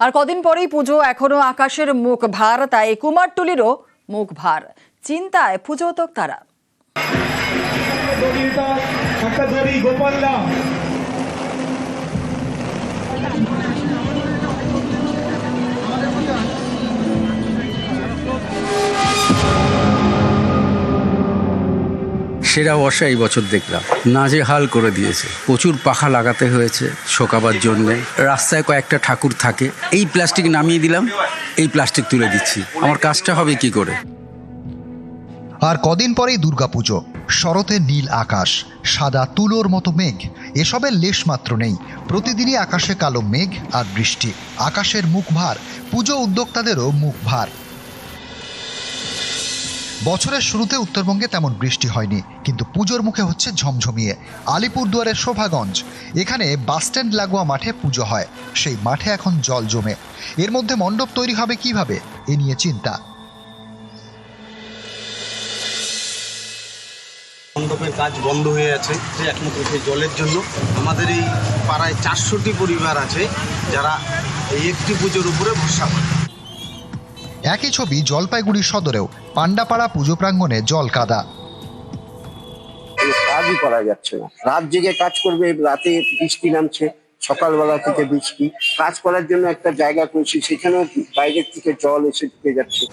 আর কদিন পরেই পুজো এখনও আকাশের মুখ ভার তাই কুমারটুলিরও মুখ ভার চিন্তায় পুজো তো তারা সেরা বর্ষা এই বছর দেখলাম। নাজে হাল করে দিয়েছে। প্রচুর পাখা লাগাতে হয়েছে শোকাবার জন্যে। রাস্তায় কয়েকটা ঠাকুর থাকে। এই প্লাস্টিক নামিয়ে দিলাম, এই প্লাস্টিক তুলে দিচ্ছি। আমার কাজটা হবে কি করে? আর কদিন পরেই দুর্গাপুজো। শরতে নীল আকাশ, সাদা তুলোর মতো মেঘ। এসবের লেশ মাত্র নেই। প্রতিদিনই আকাশে কালো মেঘ আর বৃষ্টি। আকাশের মুখ ভার পুজো উদ্যোক্তাদেরও মুখ ভার বছরের শুরুতে উত্তরবঙ্গে তেমন বৃষ্টি হয়নি, কিন্তু পুজোর মুখে হচ্ছে ঝমঝমিয়ে। আলিপুরদুয়ারের শোভাগঞ্জ, এখানে বাসস্ট্যান্ড লাগোয়া মাঠে পুজো হয়, সেই মাঠে এখন জল জমে। এর মধ্যে মণ্ডপ তৈরি হবে কীভাবে, এ নিয়ে চিন্তা। মণ্ডপের কাজ বন্ধ হয়ে আছে যে একমাত্র সেই জলের জন্য। আমাদের এই পাড়ায় চারশোটি পরিবার আছে, যারা এই একটি পুজোর উপরে ভরসা করে। একই ছবি জলপাইগুড়ি সদরেও পাণ্ডাপাড়া পুজো প্রাঙ্গণে জল কাদা। কাজই করা যাচ্ছে না। রাত জেগে কাজ করবে রাতে বৃষ্টি নামছে সকালবেলা থেকে বৃষ্টি। কাজ করার জন্য একটা জায়গা করেছি সেখানেও বাইরের থেকে জল এসে ঢুকে যাচ্ছে।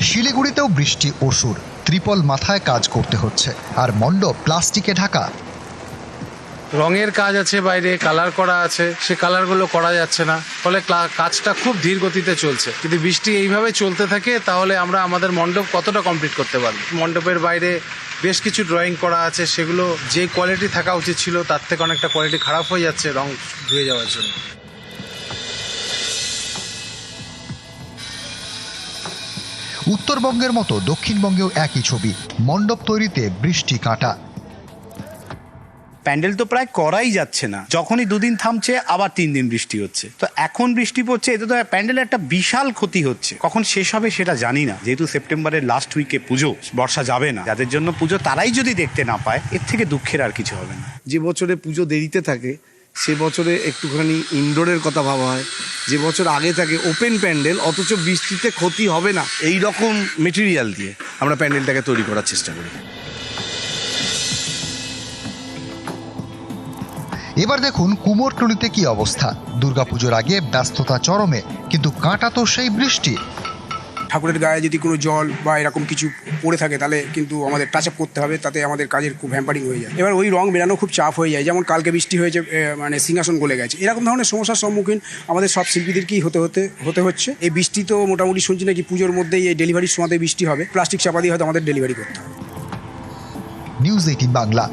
শিলিগুড়িতেও বৃষ্টি অসুর ত্রিপল মাথায় কাজ করতে হচ্ছে আর মণ্ডপ প্লাস্টিকে ঢাকা। রঙের কাজ আছে বাইরে কালার করা আছে, সে কালারগুলো করা যাচ্ছে না। ফলে কাজটা খুব ধীর গতিতে চলছে। যদি বৃষ্টি এইভাবে চলতে থাকে, তাহলে আমরা আমাদের মণ্ডপ কতটা কমপ্লিট করতে পারব? মণ্ডপের বাইরে বেশ কিছু ড্রয়িং করা আছে, সেগুলো যে কোয়ালিটি থাকা উচিত ছিল, তার থেকে অনেকটা কোয়ালিটি খারাপ হয়ে যাচ্ছে রং ধুয়ে যাওয়ার জন্য। উত্তরবঙ্গের মতো দক্ষিণবঙ্গেও একই ছবি। মণ্ডপ তৈরিতে বৃষ্টি কাঁটা। প্যান্ডেল তো প্রায় করাই যাচ্ছে না। যখনই দুদিন থামছে আবার তিন দিন বৃষ্টি হচ্ছে। তো এখন বৃষ্টি পড়ছে এতে তো প্যান্ডেলের একটা বিশাল ক্ষতি হচ্ছে। কখন শেষ হবে সেটা জানি না। যেহেতু সেপ্টেম্বরের লাস্ট উইকে পুজো বর্ষা যাবে না। যাদের জন্য পুজো তারাই যদি দেখতে না পায় এর থেকে দুঃখের আর কিছু হবে না। যে বছরে পুজো দেরিতে থাকে সে বছরে একটুখানি ইনডোরের কথা ভাবা হয়। যে বছর আগে থাকে ওপেন প্যান্ডেল অথচ বৃষ্টিতে ক্ষতি হবে না। এই রকম মেটেরিয়াল দিয়ে আমরা প্যান্ডেলটাকে তৈরি করার চেষ্টা করি। এবার দেখুন কুমোরটুলিতে কি অবস্থা। দুর্গাপুজোর আগে ব্যস্ততা চরমে কিন্তু কাঁটা তো সেই বৃষ্টি। ঠাকুরের গায়ে যদি কোনো জল বা এরকম কিছু পড়ে থাকে তাহলে কিন্তু আমাদের টাচ আপ করতে হবে তাতে আমাদের কাজের খুব হ্যাম্পারিং হয়ে যায়। এবার ওই রং বেরানো খুব চাপ হয়ে যায় যেমন কালকে বৃষ্টি হয়েছে মানে সিংহাসন গলে গেছে। এরকম ধরনের সমস্যার সম্মুখীন আমাদের সব শিল্পীদেরকেই হতে হতে হতে হচ্ছে। এই বৃষ্টি তো মোটামুটি শুনছি নাকি পুজোর মধ্যেই এই ডেলিভারির সময় বৃষ্টি হবে। প্লাস্টিক চাপা দিয়ে হয়তো আমাদের ডেলিভারি করতে হবে। News eighteen Bangla.